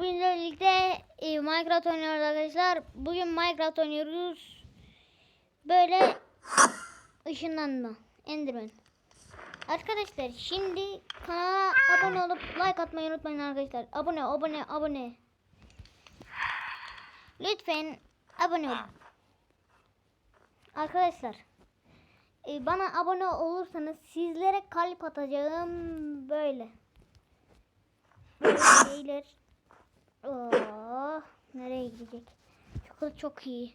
Hepinizle birlikte e, Minecraft oynuyoruz arkadaşlar. Bugün Minecraft oynuyoruz. Böyle ışınlanma. Enderman. Arkadaşlar şimdi kanala abone olup like atmayı unutmayın arkadaşlar. Abone abone abone. Lütfen abone olun. Arkadaşlar e, bana abone olursanız sizlere kalp atacağım böyle. Böyle şeyler. Oh, nereye gidecek? Çok çok iyi.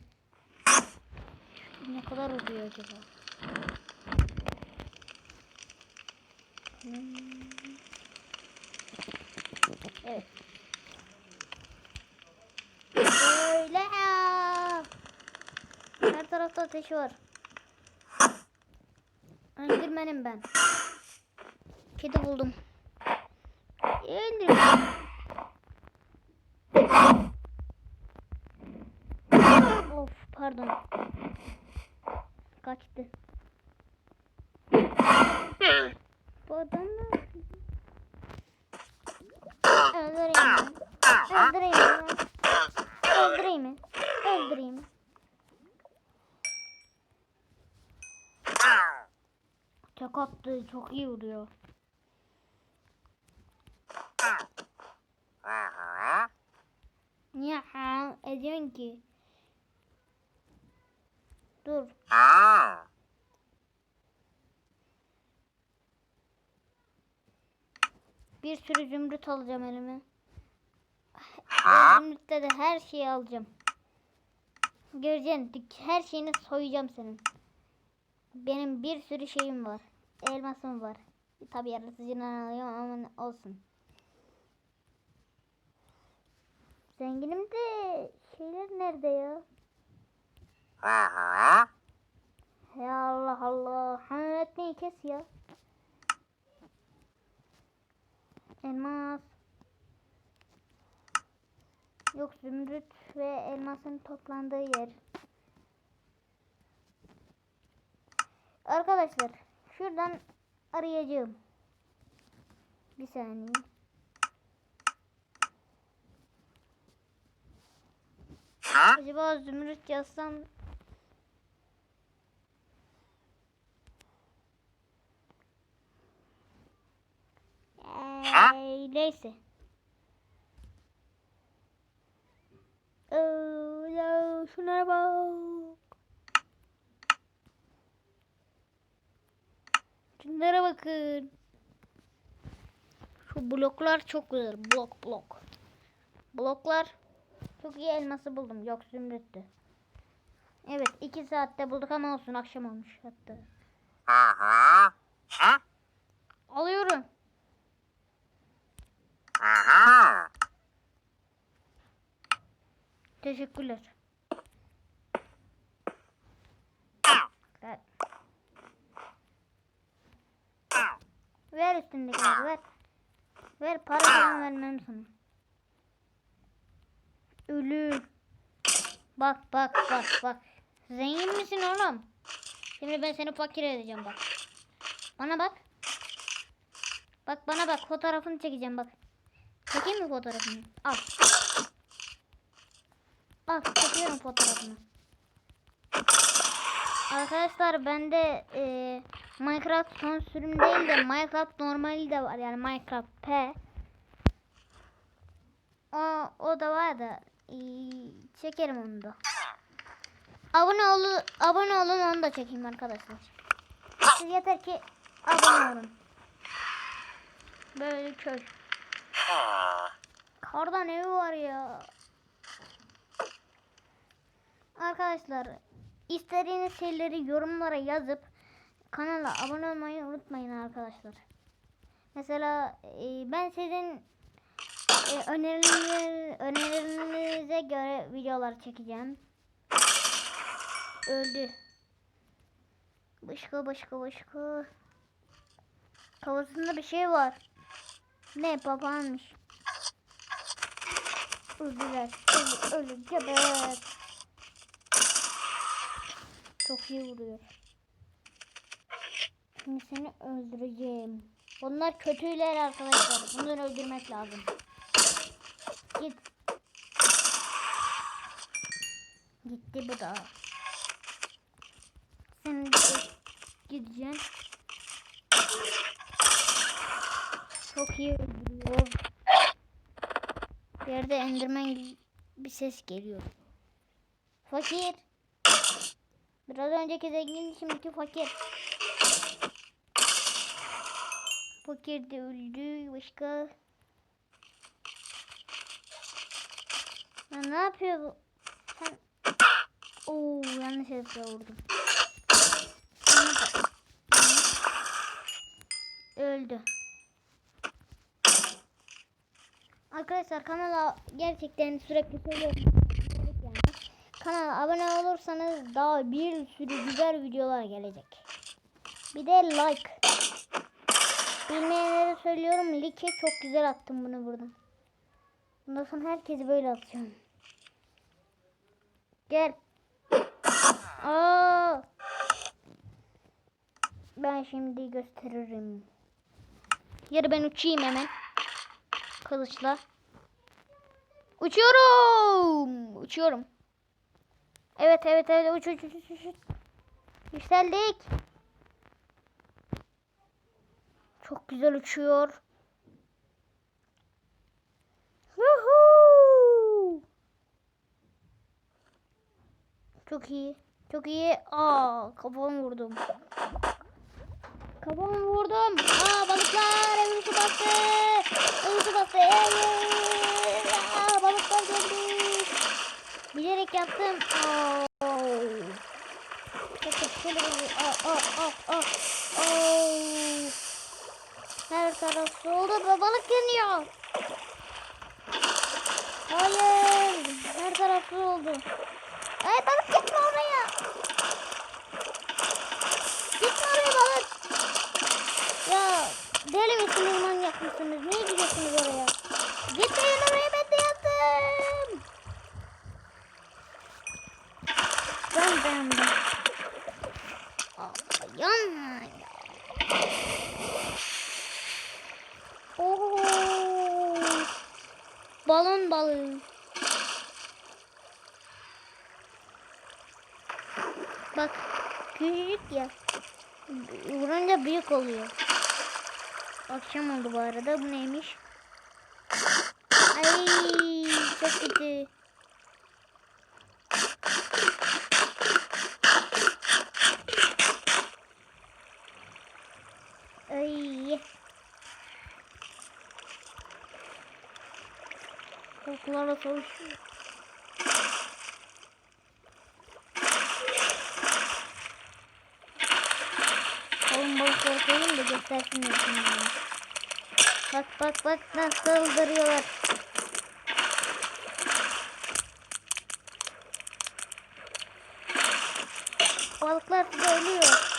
Ne kadar oluyor acaba? Hmm. Evet. Böyle. Her tarafta ateş var. Endirmenim ben. Kedi buldum. Endirmenim. Of pardon. Kaçtı. Bu adam yapıyor? Öldüreyim mi? Öldüreyim mi? Öldüreyim mi? Öldüreyim? Çok attı. Çok iyi vuruyor. Niye ha ediyorsun ki? Dur. Bir sürü zümrüt alacağım elime. Zümrütte de her şeyi alacağım. Göreceksin. Her şeyini soyacağım senin. Benim bir sürü şeyim var. Elmasım var. Tabii yaratıcından alıyorum ama olsun. Zenginim de şeyler nerede ya? Ya Allah Allah. Hamle etmeyi kes ya. Elmas. Yok zümrüt ve elmasın toplandığı yer. Arkadaşlar şuradan arayacağım. Bir saniye. Acaba zümrüt yazsam Eee, neyse. Oo, ya, şunlara bak. Şunlara bakın. Şu bloklar çok güzel. Blok blok. Bloklar. Çok iyi elması buldum. Yok zümrüttü. Evet iki saatte bulduk ama olsun akşam olmuş hatta. Alıyorum. Teşekkürler. Ver. Ver üstündekileri ver. Ver para falan vermem sana. Ölü. Bak bak bak bak. Zengin misin oğlum? Şimdi ben seni fakir edeceğim bak. Bana bak. Bak bana bak fotoğrafını çekeceğim bak. Çekeyim mi fotoğrafını? Al. Al çekiyorum fotoğrafını. Arkadaşlar bende e, Minecraft son sürüm değil de Minecraft normali de var yani Minecraft P. O, o da var da e, çekerim onu da. Abone olun, abone olun onu da çekeyim arkadaşlar. Siz yeter ki abone olun. Böyle köy. Kardan evi var ya. Arkadaşlar istediğiniz şeyleri yorumlara yazıp kanala abone olmayı unutmayın arkadaşlar. Mesela e, ben sizin e, önerileriniz, önerilerinize göre videolar çekeceğim. Öldü. Başka başka başka. Kafasında bir şey var. Ne papağanmış. Öldüler. Ölü, ölü geber. Çok iyi vuruyor. Şimdi seni öldüreceğim. Bunlar kötüler arkadaşlar. Bunları öldürmek lazım. Git. Gitti bu da. Sen de gideceksin. Çok iyi öldürüyor. Bir yerde enderman gibi bir ses geliyor. Fakir. Biraz önceki zengin şimdiki fakir. Fakir de öldü. Başka. Ya ne yapıyor bu? Sen... Oo yanlış herifle vurdum. Öldü. Arkadaşlar kanala gerçekten sürekli söylüyorum. Kanala abone olursanız daha bir sürü güzel videolar gelecek. Bir de like. Bilmeyenlere söylüyorum. Like çok güzel attım bunu buradan. Bundan sonra herkesi böyle atacağım. Gel. Aa. Ben şimdi gösteririm. Yarı ben uçayım hemen. Kılıçla. Uçuyorum. Uçuyorum. Evet evet evet uç uç uç uç. uç. Yükseldik. Çok güzel uçuyor. Yuhuu. Çok iyi. Çok iyi. Aa kafamı vurdum. Kafamı vurdum. Aa balıklar evimizi bastı. Evimizi bastı. Evet. Aa balıklar geldi. Bilerek yaptım. Aa. Her taraf ve balık yanıyor. Hayır. Her taraf oldu. Ay balık gitme oraya. Gitme oraya balık. Ya deli misiniz manyak mısınız? Niye gidiyorsunuz oraya? Gitmeyin oraya ben de yattım. Ben ben ben. Aa, yanma ya. Oo. Balon balığı. Bak küçücük ya. Vurunca büyük oluyor. Akşam oldu bu arada. Bu neymiş? Ay çok kötü. Ay. Kokularla savaşıyor. Kalın balıkları koyayım da göstersinler şimdi. Bak bak bak nasıl saldırıyorlar. Balıklar size ölüyor.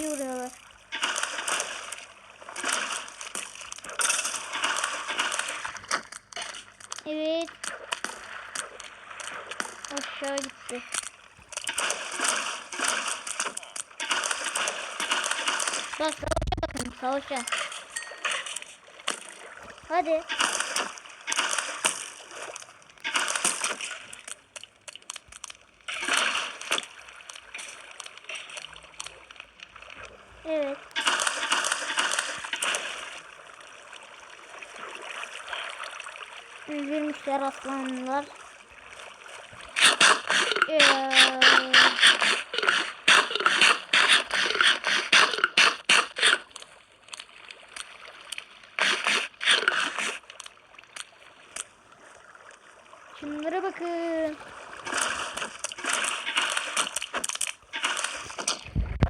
İyi vuruyorlar. Evet. Aşağı gitti. Bak savaşa bakın savaşa. Hadi. Evet. Üzülmüşler aslanlar. Ee, Şunlara bakın.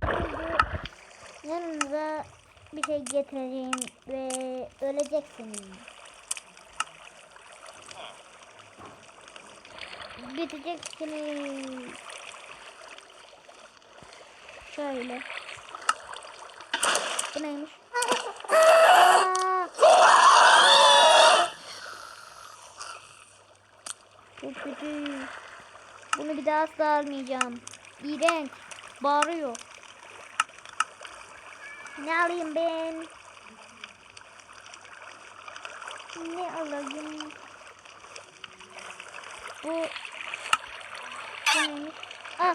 Şimdi yanınıza bir şey getireyim ve öleceksiniz. Biteceksiniz. Şöyle. Bu neymiş? Çok kötü. Bunu bir daha asla almayacağım. İğrenç. bağırıyor. Ne alayım ben? Ne alayım? Bu neymiş? Ah.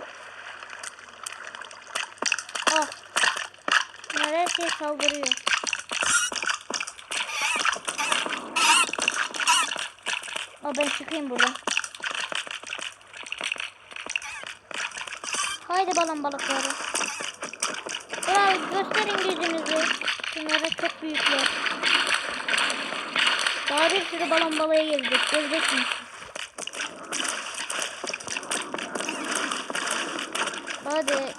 Ah. Her şey saldırıyor. Aa ben çıkayım buradan. Haydi balon balıkları. Bravo gösterin gücünüzü. Şunlara çok büyükler. Daha bir sürü balon balığı gelecek. Göreceksiniz. Hadi.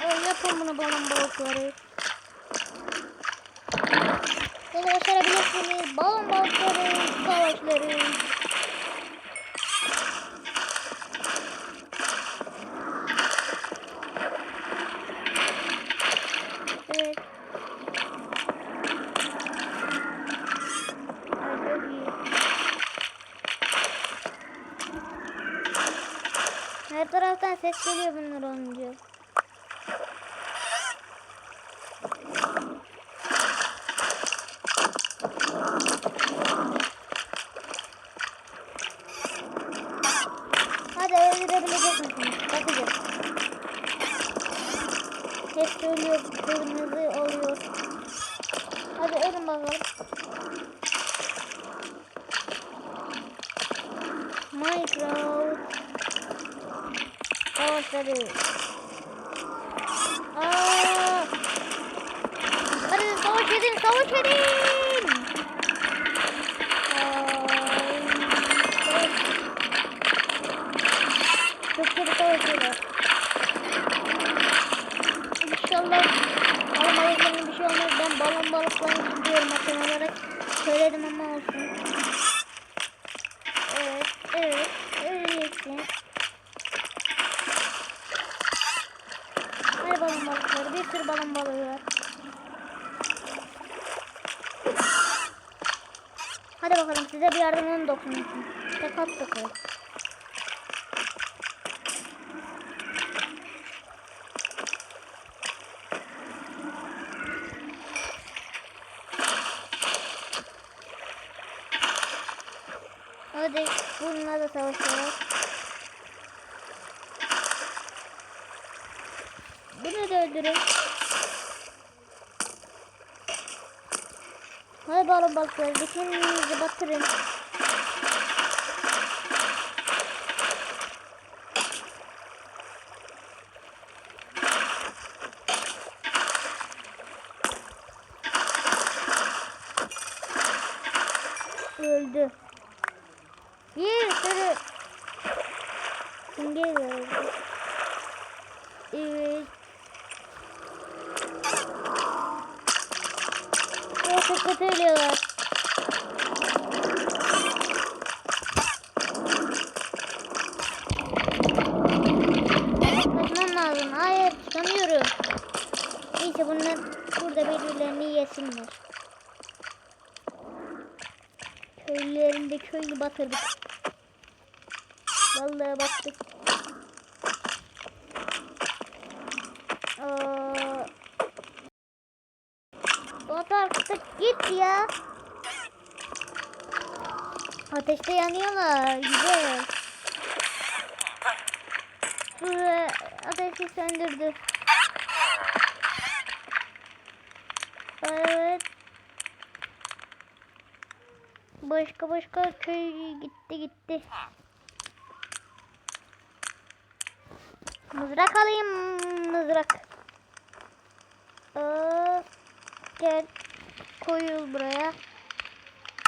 Ay, yapın bunu balon balıkları. Bunu başarabilirsiniz. Balon balıkları, savaşları. Evet. Ay, çok iyi. Her taraftan bunlar olunca. Hadi öldürebilecek misiniz? Bakacağız. Hep söylüyor kırmızı oluyor. Hadi ölün bakalım. Minecraft Savaşları Aa! Hadi savaş edin savaş edin savaş. Çok kötü savaşıyorlar İnşallah balon balıklarına bir şey olmaz. Ben balon balıklarını istiyorum akşam olarak. Söyledim ama olsun. Evet, evet. Öleceksin. Hadi balon balıkları. Bir sürü balon balığı var. Hadi yardımım dokunsun. Tek at dokun. Hadi bununla da savaşalım. Bunu da öldürün. Balon balıkları dikeninizi batırın. Öldü. Bir sürü simge öldü. Evet. Ya çok kötü ölüyorlar. Kaçmam lazım. Hayır çıkamıyorum. Neyse bunlar burada birbirlerini yesinler. Köylerinde köyü batırdık. Vallahi battık. Aa, artık git ya. Ateşte yanıyorlar. Güzel. Şurada ateşi söndürdü. Evet. Başka başka köy gitti gitti. Mızrak alayım mızrak. Aa, gel koyul buraya.